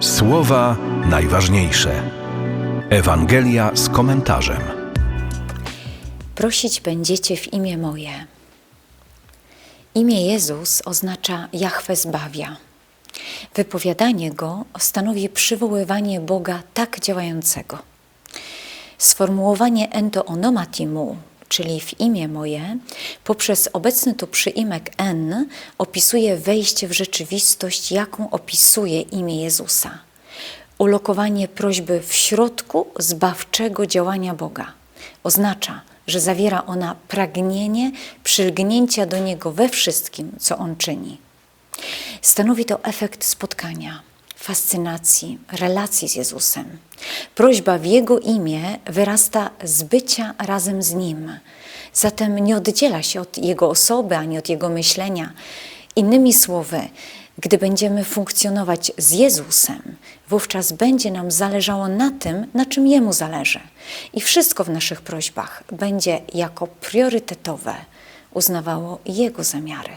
Słowa najważniejsze. Ewangelia z komentarzem. Prosić będziecie w imię moje. Imię Jezus oznacza Jahwe zbawia. Wypowiadanie go stanowi przywoływanie Boga tak działającego. Sformułowanie ento onomatimu, czyli w imię moje, poprzez obecny tu przyimek en opisuje wejście w rzeczywistość, jaką opisuje imię Jezusa. Ulokowanie prośby w środku zbawczego działania Boga. Oznacza, że zawiera ona pragnienie przylgnięcia do Niego we wszystkim, co On czyni. Stanowi to efekt spotkania, fascynacji, relacji z Jezusem. Prośba w Jego imię wyrasta z bycia razem z Nim. Zatem nie oddziela się od Jego osoby ani od Jego myślenia. Innymi słowy, gdy będziemy funkcjonować z Jezusem, wówczas będzie nam zależało na tym, na czym Jemu zależy. I wszystko w naszych prośbach będzie jako priorytetowe uznawało Jego zamiary.